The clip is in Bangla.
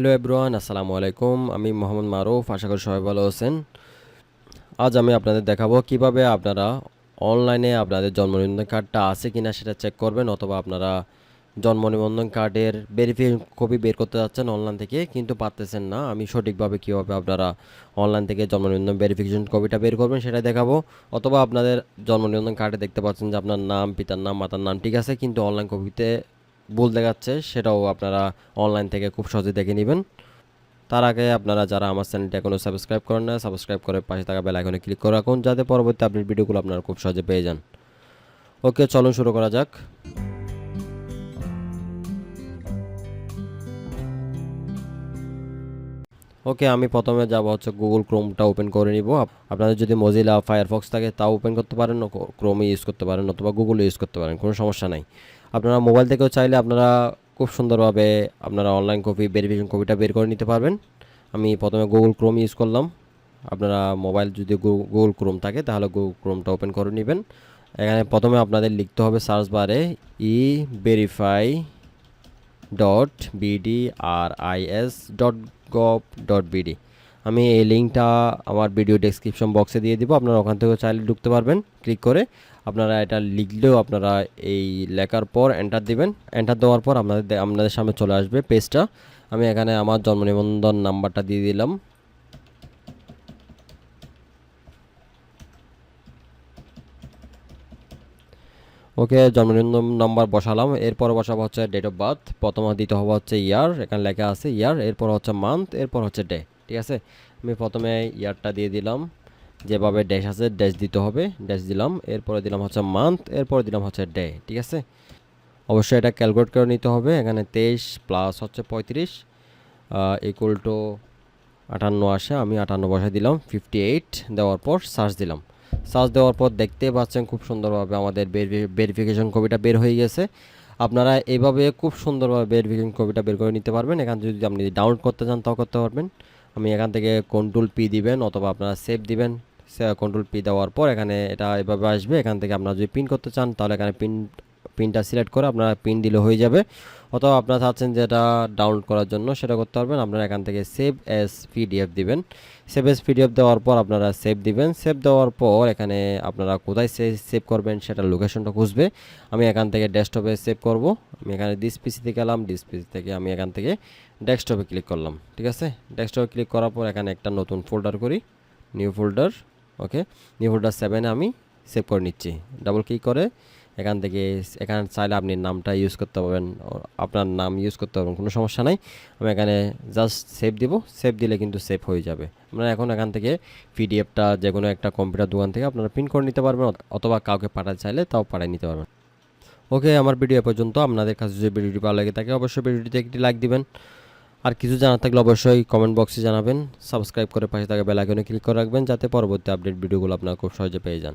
হ্যালো এভরিওয়ান আসসালামু আলাইকুম আমি মোহাম্মদ মারুফ। আশা করি সবাই ভালো আছেন। আজ আমি আপনাদের দেখাবো কীভাবে আপনারা অনলাইনে আপনাদের জন্ম নিবন্ধন কার্ডটা আছে কিনা সেটা চেক করবেন, অথবা আপনারা জন্ম নিবন্ধন কার্ডের ভেরিফিকেশন কপি বের করতে যাচ্ছেন অনলাইন থেকে, কিন্তু পারতেছেন না। আমি সঠিকভাবে কীভাবে আপনারা অনলাইন থেকে জন্ম নিবন্ধন ভেরিফিকেশন কপিটা বের করবেন সেটা দেখাবো। অথবা আপনাদের জন্ম নিবন্ধন কার্ডে দেখতে পাচ্ছেন যে আপনার নাম, পিতার নাম, মাতার নাম ঠিক আছে, কিন্তু অনলাইন কপিতে ভুল দেখাচ্ছে, সেটাও আপনারা অনলাইন থেকে খুব সহজে দেখে নেবেন। তার আগে আপনারা যারা আমার চ্যানেলটি এখনও সাবস্ক্রাইব করেন না সাবস্ক্রাইব করে পাশে থাকা বেল আইকনে ক্লিক করে রাখুন, যাতে পরবর্তী আপডেট ভিডিওগুলো আপনারা খুব সহজে পেয়ে যান। ওকে চলুন শুরু করা যাক। ওকে আমি প্রথমে যাব হচ্ছে গুগল ক্রোমটা ওপেন করে নিব। আপ- আপনাদের যদি মজিলা ফায়ারফক্স থাকে, তাও ওপেন করতে পারেন ক্রোমে ইউজ করতে পারেন, অথবা গুগলে ইউজ করতে পারেন, কোনো সমস্যা নাই। আপনারা মোবাইল থেকেও চাইলে আপনারা খুব সুন্দরভাবে আপনারা অনলাইন কপি ভেরিফিকেশন কপিটা বের করে নিতে পারবেন। আমি প্রথমে গুগল ক্রোম ইউজ করলাম। আপনারা মোবাইল যদি গুগল ক্রোম থাকে, তাহলে গুগল ক্রোমটা ওপেন করে নেবেন। এখানে প্রথমে আপনাদের লিখতে হবে সার্চ বারে e verify dot BD R IS dot gov dot BD আমি এই লিঙ্কটা আমার ভিডিও ডেসক্রিপশন বক্সে দিয়ে দিব। আপনারা ওখান থেকেও চাইলে ঢুকতে পারবেন। ক্লিক করে আপনারা এটা লিখলেও আপনারা এই লেখার পর এন্টার দিবেন। এন্টার দেওয়ার পর আপনাদের আপনাদের সামনে চলে আসবে পেজটা আমি এখানে আমার জন্ম নিবন্ধন নাম্বারটা দিয়ে দিলাম। ওকে, জন্ম নাম্বার বসালাম। এরপর বসাবো হচ্ছে ডেট অফ বার্থ প্রথম দিতে হবে হচ্ছে ইয়ার এখানে লেখা আছে ইয়ার এরপর হচ্ছে মান্থ এরপর হচ্ছে ডে ঠিক আছে? আমি প্রথমে ইয়ারটা দিয়ে দিলাম। যেভাবে ড্যাশ আছে ড্যাশ দিতে হবে ড্যাশ দিলাম। এরপরে দিলাম হচ্ছে মান্থ এরপরে দিলাম হচ্ছে ডে ঠিক আছে? অবশ্যই এটা ক্যালকুলেট করে নিতে হবে। এখানে তেইশ প্লাস হচ্ছে পঁয়ত্রিশ ইকুয়াল টু আটান্ন আসে। আমি আটান্ন বসাই দিলাম ফিফটি এইট দেওয়ার পর সার্চ দিলাম। সার্চ দেওয়ার পর দেখতে পাচ্ছেন খুব সুন্দরভাবে আমাদের ভেরিফিকেশন কপিটা বের হয়ে গেছে। আপনারা এভাবে খুব সুন্দরভাবে ভেরিফিকেশন কপিটা বের করে নিতে পারবেন। এখান যদি আপনি ডাউনলোড করতে চান, তাও করতে পারবেন। আমি এখান থেকে কন্ট্রোল পি দিবেন অথবা আপনারা সেভ দিবেন। কন্ট্রোল পি দেওয়ার পর এখানে এটা এভাবে আসবে। এখান থেকে আপনারা যদি প্রিন্ট করতে চান, তাহলে এখানে পিন পিনটা সিলেক্ট করে আপনারা পিন দিলে হয়ে যাবে। অথবা আপনারা চাচ্ছেন যেটা ডাউনলোড করার জন্য, সেটা করতে পারবেন। আপনারা এখান থেকে সেভ এস পিডিএফ দিবেন। সেভ এস পিডিএফ দেওয়ার পর আপনারা সেভ দিবেন। সেভ দেওয়ার পর এখানে আপনারা কোথায় সেভ করবেন সেটা লোকেশনটা খুঁজবে। আমি এখান থেকে ডেস্কটপে সেভ করব। আমি এখানে ডিস থেকে এলাম ডিস পিসি থেকে আমি এখান থেকে ডেস্কটপে ক্লিক করলাম। ঠিক আছে? ডেস্কটপে ক্লিক করার পর এখানে একটা নতুন ফোল্ডার করি। New folder okay new folder সেভেনে আমি সেভ করে নিচ্ছি। ডাবল ক্লিক করে এখান থেকে এখানে চাইলে আপনি নামটা ইউজ করতে পারবেন আপনার নাম ইউজ করতে পারবেন, কোনো সমস্যা নাই। আমি এখানে জাস্ট সেভ দিব সেভ দিলে কিন্তু সেভ হয়ে যাবে। আপনারা এখন এখান থেকে পিডিএফটা যে কোনো একটা কম্পিউটার দোকান থেকে আপনারা প্রিন্ট করে নিতে পারবেন অথবা কাউকে পাঠাতে চাইলে তাও পাঠিয়ে নিতে পারবেন। ওকে, আমার ভিডিও পর্যন্ত। আপনাদের কাছে যদি ভিডিওটি ভালো লাগে থাকে, অবশ্যই ভিডিওটিতে একটি লাইক দিবেন। আর কিছু জানার থাকলে অবশ্যই কমেন্ট বক্সে জানাবেন। সাবস্ক্রাইব করে পাশে থাকা বেল আইকনে ক্লিক করে রাখবেন, যাতে পরবর্তী আপডেট ভিডিওগুলো আপনারা খুব সহজে পেয়ে যান।